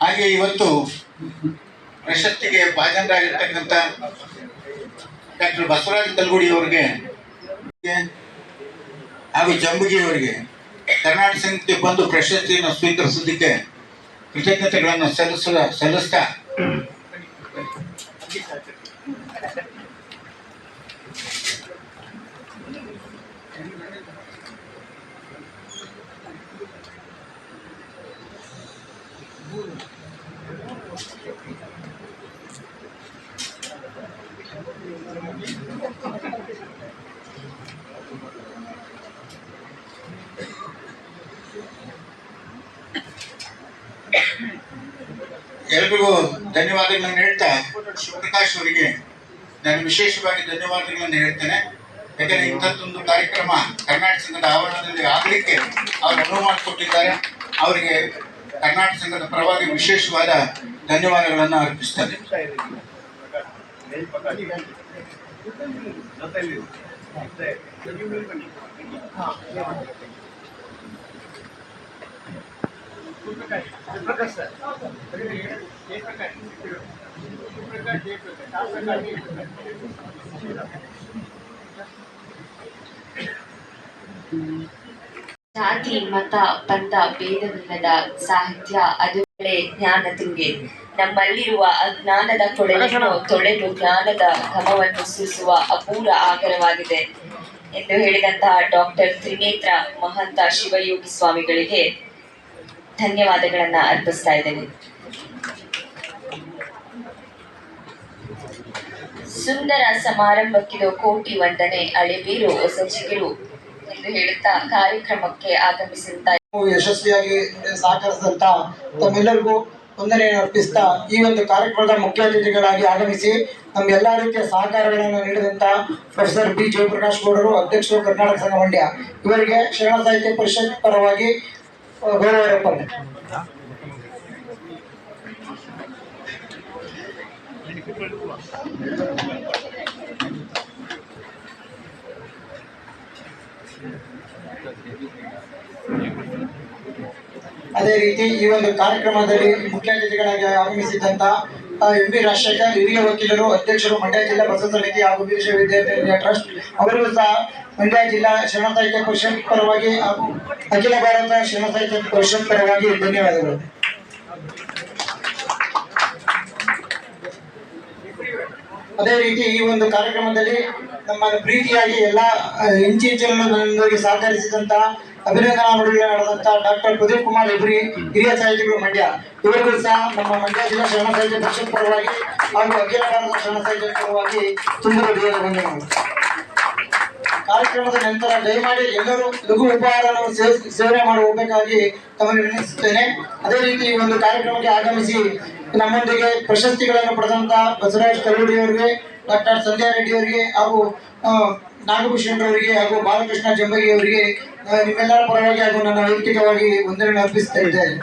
ಹಾಗೆ ಇವತ್ತು ಪ್ರಶಸ್ತಿಗೆ ಭಾಜನರಾಗಿರ್ತಕ್ಕಂಥ ಡಾಕ್ಟರ್ ಬಸವರಾಜ ಕಲ್ಗುಡಿ ಅವರಿಗೆ ಹಾಗೂ ಜಂಬಗಿ ಅವರಿಗೆ ಕರ್ನಾಟಕ ಸಂಘಕ್ಕೆ ಬಂದು ಪ್ರಶಸ್ತಿಯನ್ನು ಸ್ವೀಕರಿಸೋದಕ್ಕೆ ಕೃತಜ್ಞತೆಗಳನ್ನು ಸಲ್ಲಿಸ ಸಲ್ಲಿಸ್ತಾ ಎಲ್ರಿಗೂ ಧನ್ಯವಾದಗಳನ್ನು ಹೇಳ್ತಾ ಶಿವಪ್ರಕಾಶ್ ಅವರಿಗೆ ನಾನು ವಿಶೇಷವಾಗಿ ಧನ್ಯವಾದಗಳನ್ನು ಹೇಳ್ತೇನೆ. ಯಾಕಂದ್ರೆ ಇಂಥದ್ದೊಂದು ಕಾರ್ಯಕ್ರಮ ಕರ್ನಾಟಕ ಸಂಘದ ಆವರಣದಲ್ಲಿ ಆಗಲಿಕ್ಕೆ ಅವರು ಅನುವು ಮಾಡಿಕೊಟ್ಟಿದ್ದಾರೆ. ಅವರಿಗೆ ಕರ್ನಾಟಕ ಸಂಘದ ಪರವಾಗಿ ವಿಶೇಷವಾದ ಧನ್ಯವಾದಗಳನ್ನು ಅರ್ಪಿಸ್ತೇನೆ. ಜಾತಿ ಮತ ಪಂಥ ಭೇದವಿಲ್ಲದ ಸಾಹಿತ್ಯ ಅದುಗಳೇ ಜ್ಞಾನ ತುಂಗೆ. ನಮ್ಮಲ್ಲಿರುವ ಅಜ್ಞಾನದ ಕೊಳೆಯನ್ನು ತೊಳೆದು ಜ್ಞಾನದ ಕ್ರಮವನ್ನು ಸೂಸುವ ಅಪೂರ್ವ ಆಗರವಾಗಿದೆ ಎಂದು ಹೇಳಿದಂತಹ ಡಾಕ್ಟರ್ ತ್ರಿನೇತ್ರ ಮಹಂತ ಶಿವಯೋಗಿ ಸ್ವಾಮಿಗಳಿಗೆ ಧನ್ಯವಾದಗಳನ್ನ ಅರ್ಪಿಸ್ತಾ ಇದ್ದೇನೆ. ಸುಂದರ ಸಮಾರಂಭಕ್ಕಿದು ಕೋಟಿ ವಂದನೆ, ಅಳೆಬೀರು ಹೊಸ ಚಿಗಿರು ಎಂದು ಹೇಳುತ್ತಾ ಕಾರ್ಯಕ್ರಮಕ್ಕೆ ಆಗಮಿಸಿದ ಯಶಸ್ವಿಯಾಗಿ ಸಹಕರಿಸಿದಂತ ತಮ್ಮೆಲ್ಲರಿಗೂ ವಂದನೆ ಅರ್ಪಿಸ್ತಾ ಈ ಒಂದು ಕಾರ್ಯಕ್ರಮದ ಮುಖ್ಯ ಅತಿಥಿಗಳಾಗಿ ಆಗಮಿಸಿ ನಮ್ಗೆಲ್ಲ ರೀತಿಯ ಸಹಕಾರಗಳನ್ನು ನೀಡಿದಂತ ಪ್ರೊಫೆಸರ್ ಬಿ ಜಯಪ್ರಕಾಶ್ ಗೌಡರು, ಅಧ್ಯಕ್ಷರು ಕರ್ನಾಟಕ ಸಂಘ ಮಂಡ್ಯ. ಇವರಿಗೆ ಶರಣ ಸಾಹಿತ್ಯ ಪರಿಷತ್ ಪರವಾಗಿ ಅದೇ ರೀತಿ ಈ ಒಂದು ಕಾರ್ಯಕ್ರಮದಲ್ಲಿ ಮುಖ್ಯ ಅತಿಥಿಗಳಾಗಿ ಆಗಮಿಸಿದಂತ ಎಂ ಬಿ ರಾಜಶೇಖರ್, ಹಿರಿಯ ವಕೀಲರು, ಅಧ್ಯಕ್ಷರು, ಮಂಡ್ಯ ಜಿಲ್ಲಾ ಬಸವ ಸಮಿತಿ ಹಾಗೂ ವಿಶ್ವವಿದ್ಯಾಲಯ ಟ್ರಸ್ಟ್ ಅವರಿಗೂ ಸಹ ಮಂಡ್ಯ ಜಿಲ್ಲಾ ಶರಣ ಸಾಹಿತ್ಯ ಪರಿಷತ್ ಪರವಾಗಿ ಹಾಗೂ ಅಖಿಲ ಭಾರತ ಶರಣ ಸಾಹಿತ್ಯ ಪರವಾಗಿ ಧನ್ಯವಾದಗಳು. ಅದೇ ರೀತಿ ಈ ಒಂದು ಕಾರ್ಯಕ್ರಮದಲ್ಲಿ ನಮ್ಮ ಪ್ರೀತಿಯಾಗಿ ಎಲ್ಲ ಇಂಚಿಂಚಲಲ್ಲಿ ಸಹಕರಿಸಿದಂತಹ ಅಭಿನಂದನಾ ನುಡಿಗಳು ನಡೆದಂತಹ ಡಾಕ್ಟರ್ ಪ್ರದೀಪ್ ಕುಮಾರ್ ಇಬ್ರಿ ಹಿರಿಯ ಸಾಹಿತಿಗಳು ಮಂಡ್ಯ. ಇವರಿಗೂ ಸಹ ನಮ್ಮ ಮಂಡ್ಯ ಜಿಲ್ಲಾ ಶರಣ ಸಾಹಿತ್ಯ ಪರಿಷತ್ ಪರವಾಗಿ ಹಾಗೂ ಅಖಿಲ ಭಾರತ ಶರಣ ಸಾಹಿತ್ಯ ಪರವಾಗಿ ತುಂಬ ಬಂದ ಕಾರ್ಯಕ್ರಮದ ನಂತರ ದಯಮಾಡಿ ಎಲ್ಲರೂ ಲಘು ಉಪಹಾರವನ್ನು ಸೇವ್- ಸೇವನೆ ಮಾಡಿ ಹೋಗಬೇಕಾಗಿ ತಮಗೆ ವಿನಂತಿಸುತ್ತೇನೆ. ಅದೇ ರೀತಿ ಈ ಒಂದು ಕಾರ್ಯಕ್ರಮಕ್ಕೆ ಆಗಮಿಸಿ ನಮ್ಮೊಂದಿಗೆ ಪ್ರಶಸ್ತಿಗಳನ್ನು ಪಡೆದಂತಹ ಬಸವರಾಜ್ ಕಲ್ಲೂಡಿ ಅವರಿಗೆ ಡಾಕ್ಟರ್ ಸಂಧ್ಯಾ ರೆಡ್ಡಿ ಅವರಿಗೆ ಹಾಗೂ ನಾಗಭೂಷಣ್ ಅವರಿಗೆ ಹಾಗೂ ಬಾಲಕೃಷ್ಣ ಜಂಬಗಿ ಅವರಿಗೆ ನಿಮ್ಮೆಲ್ಲರ ಪರವಾಗಿ ಹಾಗೂ ನನ್ನ ವೈಯಕ್ತಿಕವಾಗಿ ವಂದನೆ ಅರ್ಪಿಸ್ತಾ ಇದ್ದೇನೆ.